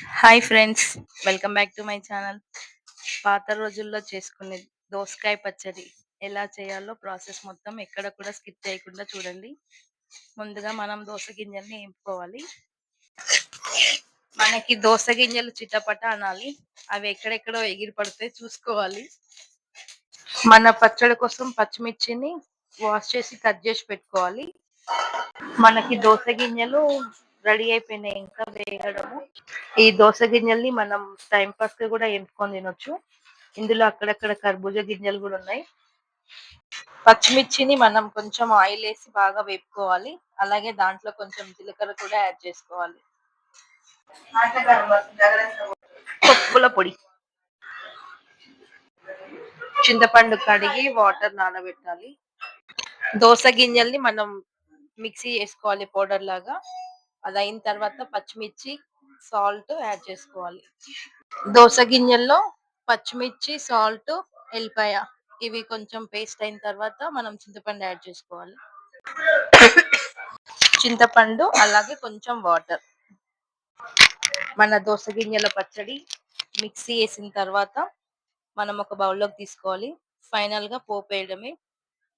Hi friends welcome back to my channel పాత రోజుల్లో చేసుకునే దోసకాయ పచ్చడి ఎలా చేయాలో ప్రాసెస్ మొత్తం ఎక్కడ కూడా స్కిప్ చేయకుండా చూడండి. ముందుగా మనం దోస గింజల్ని వేపుకోవాలి మనకి దోస గింజలు చిట్టపట అనాలి. అవి ఎక్కడెక్కడో ఎగిరి పడితే చూసుకోవాలి. మన పచ్చడి కోసం పచ్చిమిర్చిని వాష్ చేసి కట్ చేసి పెట్టుకోవాలి. మనకి దోస గింజలు రెడీ అయిపోయినాయి ఇంకా వేయడము. ఈ దోస గింజల్ని మనం టైం పాస్కి కూడా ఎంపుకొని తినొచ్చు. ఇందులో అక్కడక్కడ కర్బూజ గింజలు కూడా ఉన్నాయి. పచ్చిమిర్చిని మనం కొంచెం ఆయిల్ వేసి బాగా వేపుకోవాలి. అలాగే దాంట్లో కొంచెం జీలకర్ర కూడా యాడ్ చేసుకోవాలి. పప్పుల పొడి. చింతపండు కడిగి వాటర్ నానబెట్టాలి. దోస గింజల్ని మనం మిక్సీ చేసుకోవాలి పౌడర్ లాగా. అది అయిన తర్వాత పచ్చిమిర్చి సాల్ట్ యాడ్ చేసుకోవాలి. దోస గింజల్లో పచ్చిమిర్చి సాల్ట్ ఎల్లిపాయ ఇవి కొంచెం పేస్ట్ అయిన తర్వాత మనం చింతపండు యాడ్ చేసుకోవాలి. చింతపండు అలాగే కొంచెం వాటర్. మన దోస గింజల పచ్చడి మిక్సీ వేసిన తర్వాత మనం ఒక బౌల్లోకి తీసుకోవాలి. ఫైనల్గా పోపు వేయడమే.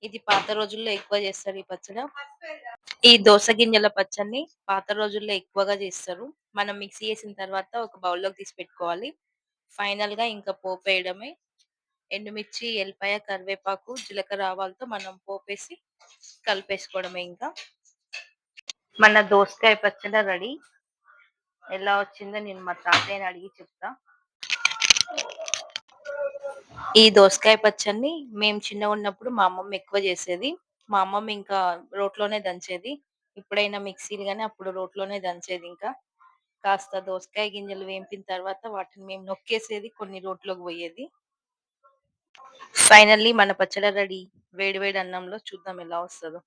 ఇది పాత రోజుల్లో ఎక్కువ చేస్తారు ఈ పచ్చడి. ఈ దోస గింజల పచ్చడిని పాత రోజుల్లో ఎక్కువగా చేస్తారు. మనం మిక్సీ చేసిన తర్వాత ఒక బౌల్లోకి తీసి పెట్టుకోవాలి. ఫైనల్గా ఇంకా పోపు వేయడమే. ఎండుమిర్చి ఎల్లిపాయ కరివేపాకు జీలకర్ర ఆవాలతో మనం పోపేసి కలిపేసుకోవడమే ఇంకా. మన దోసకాయ పచ్చడి రెడీ. ఎలా వచ్చిందో నేను మా తాతయ్యని అడిగి చెప్తా. ఈ దోసకాయ పచ్చడిని మేము చిన్నగా ఉన్నప్పుడు మా అమ్మమ్మ ఎక్కువ చేసేది. మా అమ్మమ్మ ఇంకా రోట్లోనే దంచేది. ఇప్పుడైనా మిక్సీలు కానీ అప్పుడు రోట్లోనే దంచేది ఇంకా. కాస్త దోసకాయ గింజలు వేంపిన తర్వాత వాటిని మేము నొక్కేసేది కొన్ని రోట్లోకి పోయేది. ఫైనల్లీ మన పచ్చడి రెడీ. వేడి వేడి అన్నంలో చూద్దాం ఎలా వస్తుందో.